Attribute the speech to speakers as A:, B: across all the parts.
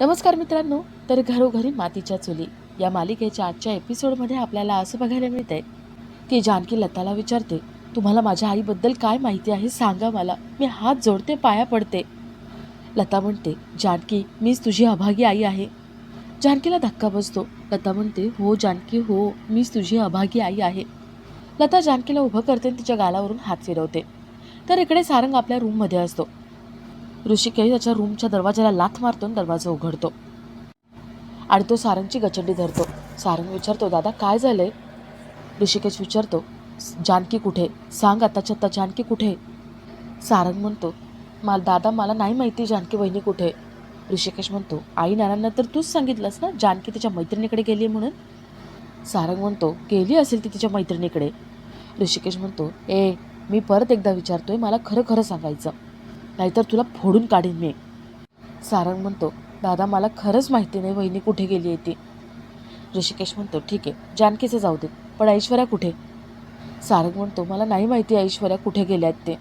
A: नमस्कार मित्रांनो तर घरोघरी मातीच्या चुली या मालिकेच्या आजच्या एपिसोडमध्ये आपल्याला असं बघायला मिळतंय की जानकी लताला विचारते तुम्हाला माझ्या आईबद्दल काय माहिती आहे सांगा मला मी हात जोडते पाया पडते. लता म्हणते जानकी मीच तुझी अभागी आई आहे. जानकीला धक्का बसतो. लता म्हणते हो जानकी हो मीच तुझी अभागी आई आहे. लता जानकीला उभं करते आणि तिच्या गालावरून हात फिरवते. तर इकडे सारंग आपल्या रूममध्ये असतो. ऋषिकेश त्याच्या रूमच्या दरवाजाला लाथ मारतो आणि दरवाजा उघडतो. आणि तो सारंगची गचंडी धरतो. सारंग विचारतो दादा काय झालंय? ऋषिकेश विचारतो जानकी कुठे? सांग आताच्या आता जानकी कुठे? सारंग म्हणतो मला दादा मला नाही माहिती जानकी वहिनी कुठे. ऋषिकेश म्हणतो आई नानांना तर तूच सांगितलंस ना जानकी तिच्या मैत्रिणीकडे गेली आहे म्हणून? सारंग म्हणतो गेली असेल ती तिच्या मैत्रिणीकडे. ऋषिकेश म्हणतो ए मी परत एकदा विचारतोय मला खरं खरं सांगायचं. नाहीतर तुला फोडून काढीन मी. सारंग म्हणतो दादा मला खरंच माहिती नाही वहिनी कुठे गेली आहे ती. ऋषिकेश म्हणतो ठीक आहे जानकीचं जाऊ देत पण ऐश्वर्या कुठे? सारंग म्हणतो मला नाही माहिती ऐश्वर्या कुठे गेल्या आहेत ते.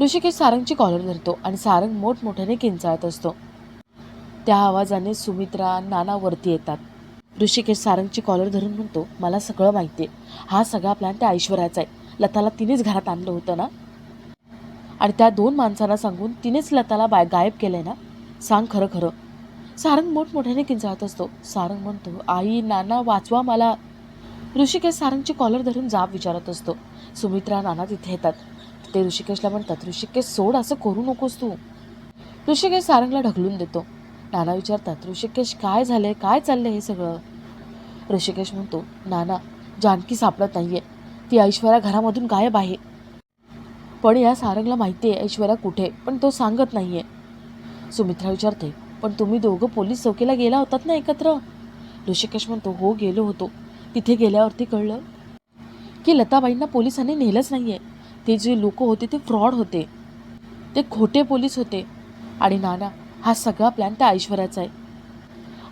A: ऋषिकेश सारंगची कॉलर धरतो आणि सारंग मोठमोठ्याने किंचाळत असतो. त्या आवाजाने सुमित्रा नाना वरती येतात. ऋषिकेश सारंगची कॉलर धरून म्हणतो मला सगळं माहिती आहे. हा सगळा प्लॅन त्या ऐश्वर्याचा आहे. लताला तिनेच घरात आणलं होतं ना? आणि त्या दोन माणसांना सांगून तिनेच लताला बाय गायब केलंय ना? सांग खरं खरं. सारंग मोठमोठ्याने किंचाळत असतो. सारंग म्हणतो आई नाना वाचवा मला. ऋषिकेश सारंगची कॉलर धरून जाब विचारत असतो. सुमित्रा नाना तिथे येतात. ते ऋषिकेशला म्हणतात ऋषिकेश सोड असं करू नकोस तू. ऋषिकेश सारंगला ढकलून देतो. नाना विचारतात ऋषिकेश काय झाले काय चाललंय हे सगळं? ऋषिकेश म्हणतो नाना जानकी सापडत नाहीये. ती ऐश्वर्या घरामधून गायब आहे. पण या सारंगला माहिती आहे ऐश्वर्या कुठे पण तो सांगत नाही आहे सुमित्रा विचारते पण तुम्ही दोघं पोलीस चौकीला गेला होतात ना एकत्र? ऋषिकेश म्हणतो हो गेलो होतो. तिथे गेल्यावरती कळलं की लताबाईंना पोलिसांनी नेलंच नाही आहे ते जे लोक होते ते फ्रॉड होते. ते खोटे पोलीस होते. आणि नाना हा सगळा प्लॅन त्या ऐश्वर्याचा आहे.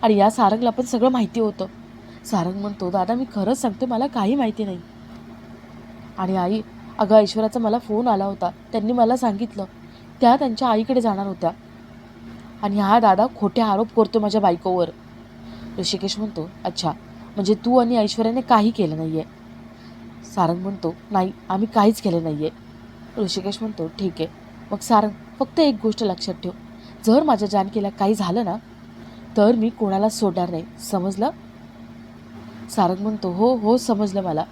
A: आणि या सारंगला पण सगळं माहिती होतं. सारंग म्हणतो दादा मी खरंच सांगते मला काही माहिती नाही. आणि आई अगं ऐश्वराचा मला फोन आला होता. त्यांनी मला सांगितलं त्या त्यांच्या आईकडे जाणार होत्या. आणि हा दादा खोटे आरोप करतो माझ्या बायकोवर. ऋषिकेश म्हणतो अच्छा म्हणजे तू आणि ऐश्वर्याने काही केलं नाही आहे सारंग म्हणतो नाही आम्ही काहीच केलं नाही आहे ऋषिकेश म्हणतो ठीक आहे मग सारंग फक्त एक गोष्ट लक्षात ठेव. जर माझ्या जानकीला काही झालं ना तर मी कोणाला सोडणार नाही समजलं? सारंग म्हणतो हो हो समजलं मला.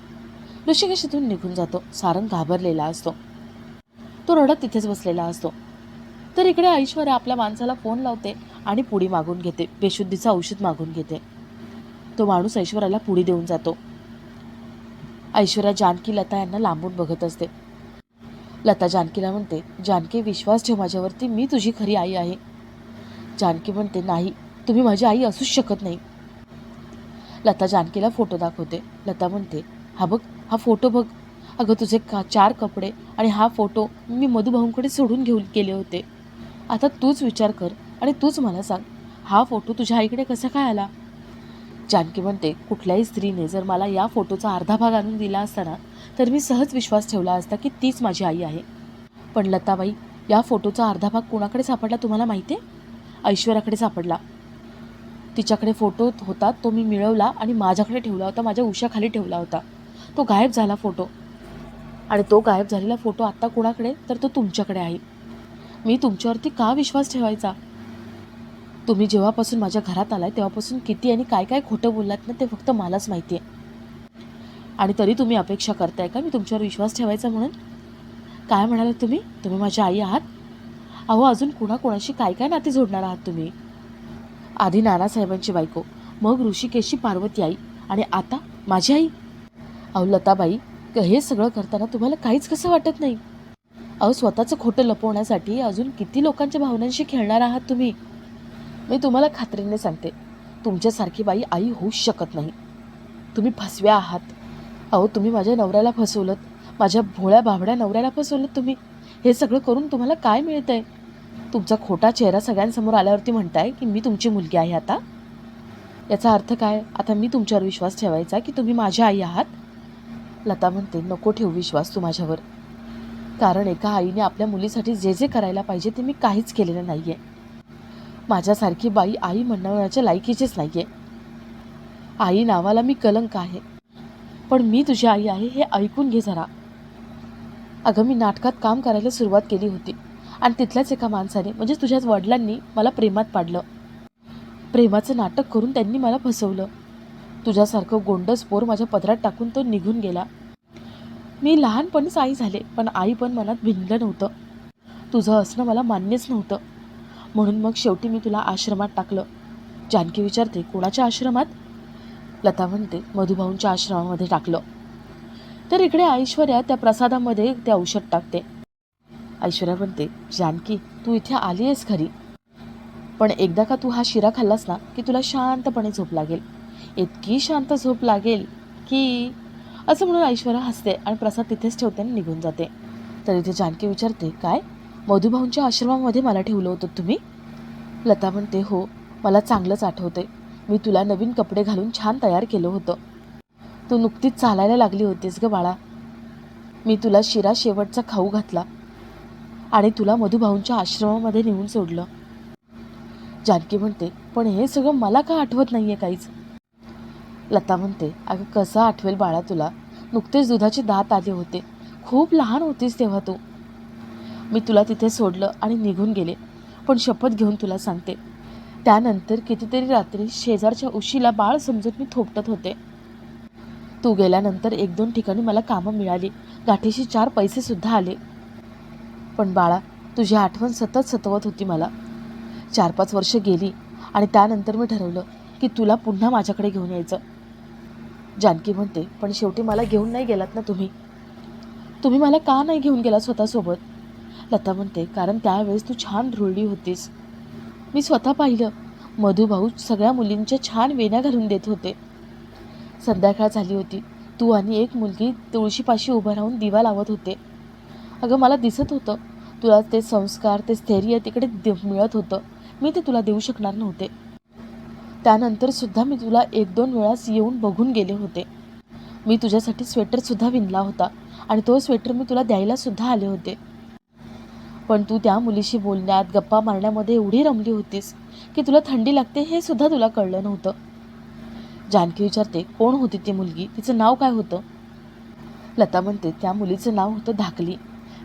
A: ऋषिकेश इथून निघून जातो. सारंग घाबरलेला असतो. तो रडत तिथेच बसलेला असतो. तर इकडे ऐश्वर्या आपल्या माणसाला फोन लावते आणि पुडी मागून घेते. बेशुद्धीचं औषध मागून घेते. तो माणूस ऐश्वर्याला पुडी देऊन जातो. ऐश्वर्या जानकी लता यांना लांबून बघत असते. लता जानकीला म्हणते जानकी विश्वास ठेव माझ्यावरती. मी तुझी खरी आई आहे. जानकी म्हणते नाही तुम्ही माझी आई असूच शकत नाही. लता जानकीला फोटो दाखवते. लता म्हणते हा बघ हा फोटो बघ. अगं तुझे का चार कपडे आणि हा फोटो मी मधुभाऊंकडे सोडून घेऊन गेले होते. आता तूच विचार कर आणि तूच मला सांग हा फोटो तुझ्या आईकडे कसा काय आला? जानकी म्हणते कुठल्याही स्त्रीने जर मला या फोटोचा अर्धा भाग आणून दिला असताना तर मी सहज विश्वास ठेवला असता की तीच माझी आई आहे. पण लताबाई या फोटोचा अर्धा भाग कोणाकडे सापडला तुम्हाला माहिती आहे? ऐश्वर्याकडे सापडला. तिच्याकडे फोटो होता तो मी मिळवला आणि माझ्याकडे ठेवला होता माझ्या उशाखाली ठेवला होता. तो गायब झाला फोटो. आणि तो गायब झालेला फोटो आत्ता कोणाकडे? तर तो तुमच्याकडे आहे. मी तुमच्यावरती का विश्वास ठेवायचा? तुम्ही जेव्हापासून माझ्या घरात आलाय तेव्हापासून किती आणि काय काय खोटं बोललात ना ते फक्त मलाच माहिती आहे आणि तरी तुम्ही अपेक्षा करताय का मी तुमच्यावर विश्वास ठेवायचा म्हणून? काय म्हणालात तुम्ही? तुम्ही माझी आई आहात? अहो अजून कुणाकुणाशी काय काय नाती जोडणार आहात तुम्ही? आधी नानासाहेबांची बायको मग ऋषिकेशची पार्वती आई आणि आता माझी आई? अहो लताबाई हे सगळं करताना तुम्हाला काहीच कसं वाटत नाही? अहो स्वतःचं खोटं लपवण्यासाठी अजून किती लोकांच्या भावनांशी खेळणार आहात तुम्ही? मी तुम्हाला खात्रीने सांगते तुमच्यासारखी बाई आई होऊच शकत नाही. तुम्ही फसव्या आहात. अहो तुम्ही माझ्या नवऱ्याला फसवलं माझ्या भोळ्या भाबड्या नवऱ्याला फसवलं तुम्ही. हे सगळं करून तुम्हाला काय मिळतंय? तुमचा खोटा चेहरा सगळ्यांसमोर आल्यावरती म्हणताय की मी तुमची मुलगी आहे आता? याचा अर्थ काय? आता मी तुमच्यावर विश्वास ठेवायचा की तुम्ही माझ्या आई आहात? लता म्हणते नको ठेवू विश्वास तू माझ्यावर. कारण एका आईने आपल्या मुलीसाठी जे जे करायला पाहिजे ते मी काहीच केलेलं नाही आहे माझ्यासारखी बाई आई म्हणण्याच्या लायकीचीच नाही आहे आई नावाला मी कलंक आहे. पण मी तुझी आई आहे हे ऐकून घे जरा. अगं मी नाटकात काम करायला सुरुवात केली होती आणि तिथल्याच एका माणसाने म्हणजे तुझ्याच वडिलांनी मला प्रेमात पाडलं. प्रेमाचं नाटक करून त्यांनी मला फसवलं. तुझ्यासारखं गोंडस पोर माझ्या पदरात टाकून तो निघून गेला. मी लहानपणीच आई झाले पण आई पण मनात भिनलं नव्हतं. तुझं असणं मला मान्यच नव्हतं. म्हणून मग शेवटी मी तुला आश्रमात टाकलं. जानकी विचारते कोणाच्या आश्रमात? लता म्हणते मधुभाऊंच्या आश्रमामध्ये टाकलं. तर इकडे ऐश्वर्या त्या प्रसादामध्ये ते औषध टाकते. ऐश्वर्या म्हणते जानकी तू इथे आली आहेस खरी. पण एकदा का तू हा शिरा खाल्लास ना की तुला शांतपणे झोप लागेल. इतकी शांत झोप लागेल की असं म्हणून ऐश्वर्या हसते आणि प्रसाद तिथेच ठेवते आणि निघून जाते. तर इथे जानकी विचारते काय? मधुभाऊंच्या आश्रमामध्ये मला ठेवलं होतं तुम्ही? लता म्हणते हो मला चांगलंच आठवते मी तुला नवीन कपडे घालून छान तयार केलं होतं. तू नुकतीच चालायला लागली होतीस ग बाळा. मी तुला शिरा शेवटचा खाऊ घातला आणि तुला मधुभाऊंच्या आश्रमामध्ये नेऊन सोडलं. जानकी म्हणते पण हे सगळं मला का आठवत नाही आहे काहीच? लता म्हणते अगं कसं आठवेल बाळा तुला? नुकतेच दुधाचे दात आले होते. खूप लहान होतीस तेव्हा तू. मी तुला तिथे सोडलं आणि निघून गेले पण शपथ घेऊन तुला सांगते. त्यानंतर कितीतरी रात्री शेजारच्या उशीला बाळ समजून मी थोपटत होते. तू गेल्यानंतर एक दोन ठिकाणी मला कामं मिळाली. गाठीशी चार पैसेसुद्धा आले. पण बाळा तुझी आठवण सतत सतवत होती मला. चार पाच वर्ष गेली आणि त्यानंतर मी ठरवलं की तुला पुन्हा माझ्याकडे घेऊन यायचं. जानकी म्हणते पण शेवटी मला घेऊन नाही गेलात ना तुम्ही? तुम्ही मला का नाही घेऊन गेला स्वतःसोबत? लता म्हणते कारण त्यावेळेस तू छान रुळली होतीस. मी स्वतः पाहिलं. मधुभाऊ सगळ्या मुलींच्या छान वेण्या घालून देत होते. संध्याकाळ झाली होती. तू आणि एक मुलगी तुळशीपाशी उभं राहून दिवा लावत होते. अगं मला दिसत होतं. तुला ते संस्कार ते स्थैर्य तिकडे दे मिळत होतं. मी ते तुला देऊ शकणार नव्हते. त्यानंतर सुद्धा मी तुला एक दोन वेळास येऊन बघून गेले होते. मी तुझ्यासाठी स्वेटरसुद्धा विणला होता आणि तो स्वेटर मी तुला द्यायला सुद्धा आले होते. पण तू त्या मुलीशी बोलण्यात गप्पा मारण्यामध्ये एवढी रमली होतीस की तुला थंडी लागते हे सुद्धा तुला कळलं नव्हतं. जानकी विचारते कोण होती ती मुलगी? तिचं नाव काय होतं? लता म्हणते त्या मुलीचं नाव होतं धाकली.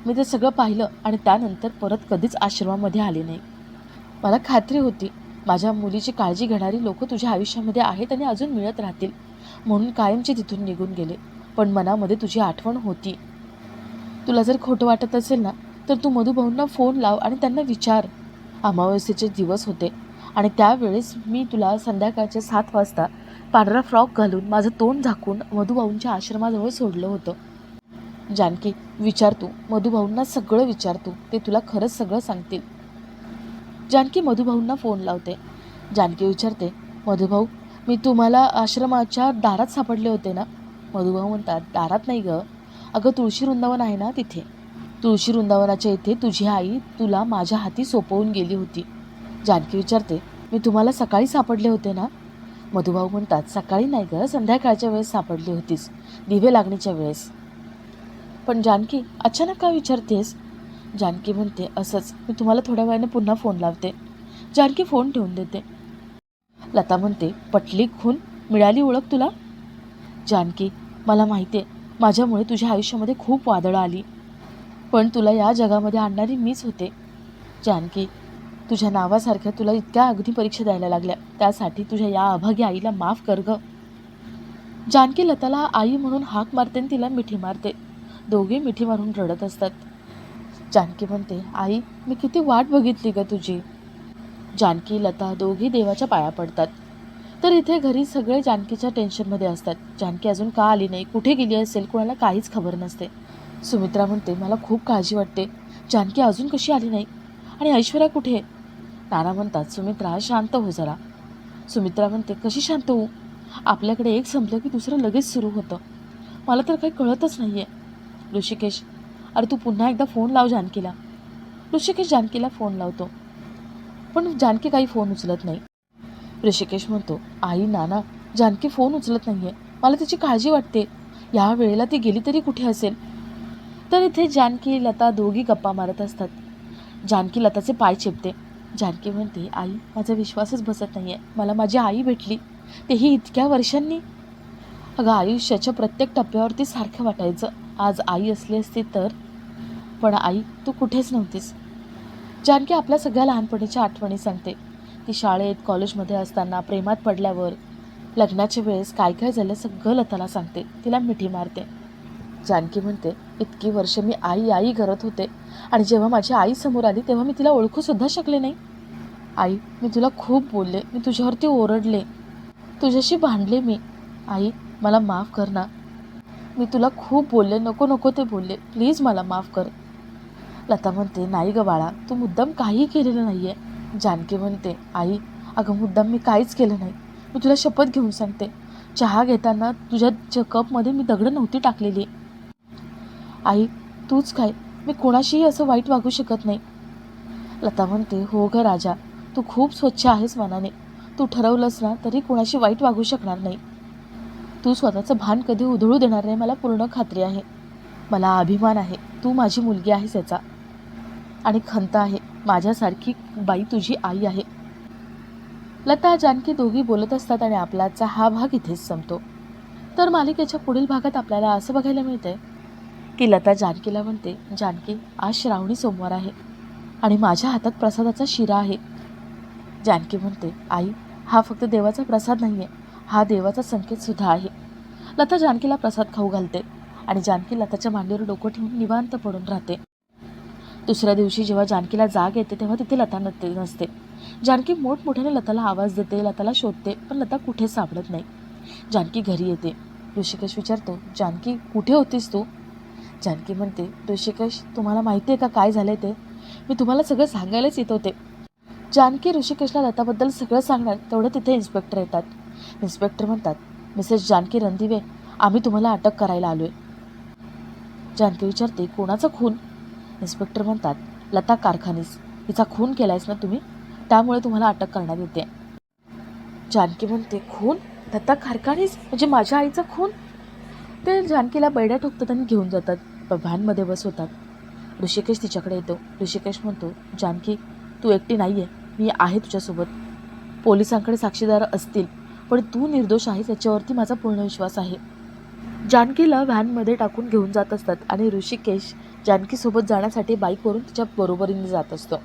A: मी ते सगळं पाहिलं आणि त्यानंतर परत कधीच आश्रमामध्ये आले नाही. मला खात्री होती माझ्या मुलीची काळजी घेणारी लोक तुझ्या आयुष्यामध्ये आहेत आणि अजून मिळत राहतील. म्हणून कायमचे तिथून निघून गेले. पण मनामध्ये तुझी आठवण होती. तुला जर खोटं वाटत असेल ना तर तू मधुभाऊंना फोन लाव आणि त्यांना विचार. अमावस्येचे दिवस होते आणि त्यावेळेस मी तुला संध्याकाळचे सात वाजता पांढरा फ्रॉक घालून माझं तोंड झाकून मधुभाऊंच्या आश्रमाजवळ सोडलं होतं. जानकी विचार तू. मधुभाऊंना सगळं विचार तू. ते तुला खरंच सगळं सांगतील. जानकी मधुभाऊंना फोन लावते. जानकी विचारते मधुभाऊ मी तुम्हाला आश्रमाच्या दारात सापडले होते ना? मधुभाऊ म्हणतात दारात नाही गं. अगं तुळशी वृंदावन आहे ना तिथे. तुळशी वृंदावनाच्या इथे तुझी आई तुला माझ्या हाती सोपवून गेली होती. जानकी विचारते मी तुम्हाला सकाळी सापडले होते ना? मधुभाऊ म्हणतात सकाळी नाही गं. संध्याकाळच्या वेळेस सापडली होतीस. दिवे लागण्याच्या वेळेस. पण जानकी अचानक का विचारतेस? जानकी म्हणते असंच मी तुम्हाला थोड्या वेळाने पुन्हा फोन लावते. जानकी फोन ठेवून देते. लता म्हणते पटली खून? मिळाली ओळख तुला? जानकी मला माहिती आहे माझ्यामुळे तुझ्या आयुष्यामध्ये खूप वादळं आली. पण तुला या जगामध्ये आणणारी मीच होते. जानकी तुझ्या नावासारख्या तुला इतक्या अगदी परीक्षा द्यायला लागल्या. त्यासाठी तुझ्या या अभागी आईला माफ कर ग. जानकी लताला आई म्हणून हाक मारते आणि तिला मिठी मारते. दोघे मिठी मारून रडत असतात. जानकी म्हणते आई मी किती वाट बघितली ग तुझी. जानकी लता दोघी देवाच्या पाया पडतात. तर इथे घरी सगळे जानकीच्या टेन्शनमध्ये असतात. जानकी अजून का आली नाही कुठे गेली असेल कोणाला काहीच खबर नसते. सुमित्रा म्हणते मला खूप काळजी वाटते. जानकी अजून कशी आली नाही? आणि ऐश्वर्या कुठे? नाना म्हणतात सुमित्रा शांत हो जरा. सुमित्रा म्हणते कशी शांत होऊ? आपल्याकडे एक संपलं की दुसरं लगेच सुरू होतं. मला तर काही कळतच नाही आहे ऋषिकेश अरे तू पुन्हा एकदा फोन लाव जानकीला. ऋषिकेश जानकीला फोन लावतो. पण जानकी काही फोन उचलत नाही. ऋषिकेश म्हणतो आई नाना जानकी फोन उचलत नाही आहे मला तिची काळजी वाटते. या वेळेला ती गेली तरी कुठे असेल? तर इथे जानकी लता दोघी गप्पा मारत असतात. जानकी लताचे पाय चेपते. जानकी म्हणते आई माझा विश्वासच बसत नाही आहे मला माझी आई भेटली. तेही इतक्या वर्षांनी. अगं आयुष्याच्या प्रत्येक टप्प्यावरती सारखं वाटायचं. आज आई असली असती तर पण आई तू कुठेच नव्हतीस. जानकी आपल्या सगळ्या लहानपणीच्या आठवणी सांगते. ती शाळेत कॉलेजमध्ये असताना प्रेमात पडल्यावर लग्नाच्या वेळेस काय काय झालं सगळं लताला सांगते. तिला मिठी मारते. जानकी म्हणते इतकी वर्ष मी आई आई करत होते आणि जेव्हा माझी आई समोर आली तेव्हा मी तिला ओळखूसुद्धा शकले नाही. आई मी तुला खूप बोलले. मी तुझ्यावरती ओरडले. तुझ्याशी भांडले मी. आई मला माफ कर ना. मी तुला खूप बोलले. नको नको ते बोलले. प्लीज मला माफ कर. लता म्हणते नाही ग बाळा तू मुद्दाम काही केलेलं नाही आहे जानकी म्हणते आई अगं मुद्दाम मी काहीच केलं नाही. मी तुला शपथ घेऊन सांगते. चहा घेताना तुझ्या कपमध्ये मी दगडं नव्हती टाकलेली. आई तूच काय मी कोणाशीही असं वाईट वागू शकत नाही. लता म्हणते हो ग राजा तू खूप स्वच्छ आहेस मनाने. तू ठरवलंस ना तरी कोणाशी वाईट वागू शकणार नाही. तू स्वतःचं भान कधी उधळू देणार नाही मला पूर्ण खात्री आहे. मला अभिमान आहे. तू माझी मुलगी आहेस याचा. आणि खंत आहे. माझ्यासारखी बाई तुझी आई आहे. लता जानकी दोघी बोलत असतात आणि आपलाचा हा भाग इथेच संपतो. तर मालिकेच्या पुढील भागात आपल्याला असं बघायला मिळतंय की लता जानकीला म्हणते जानकी आज श्रावणी सोमवार आहे आणि माझ्या हातात प्रसादाचा शिरा आहे. जानकी म्हणते आई हा फक्त देवाचा प्रसाद नाही आहे हा देवाचा संकेतसुद्धा आहे. लता जानकीला प्रसाद खाऊ घालते आणि जानकी लताच्या मांडीवर डोकं ठेवून निवांत पडून राहते. दुसऱ्या दिवशी जेव्हा जानकीला जाग येते तेव्हा तिथे लता नसते नसते. जानकी मोठमोठ्याने लताला आवाज देते लताला शोधते पण लता कुठे सापडत नाही. जानकी घरी येते. ऋषिकेश विचारतो जानकी कुठे होतीस तू? जानकी म्हणते ऋषिकेश तुम्हाला माहिती आहे का काय झालंय ते? मी तुम्हाला सगळं सांगायलाच येत होते. जानकी ऋषिकेशला लताबद्दल सगळं सांगणार तेवढं तिथे इन्स्पेक्टर येतात. इन्स्पेक्टर म्हणतात मिसेस जानकी रणदिवे आम्ही तुम्हाला अटक करायला आलोय. जानकी विचारते कोणाचा खून? इन्स्पेक्टर म्हणतात लता कारखानीस तिचा खून केलायस ना तुम्ही? त्यामुळे तुम्हाला अटक करण्यात येते. जानकी म्हणते खून? लता कारखानीस? म्हणजे माझ्या आईचा खून? ते जानकीला बैड्या ठोकतात आणि घेऊन जातात ब- व्हॅनमध्ये बसवतात ऋषिकेश तिच्याकडे येतो. ऋषिकेश म्हणतो जानकी तू एकटी नाही आहे मी आहे तुझ्यासोबत. पोलिसांकडे साक्षीदार असतील पण तू निर्दोष आहेस याच्यावरती माझा पूर्ण विश्वास आहे. जानकीला व्हॅनमध्ये टाकून घेऊन जात असतात आणि ऋषिकेश जानकीसोबत जाण्यासाठी बाईकवरून तिच्या बरोबरीने जात असतो.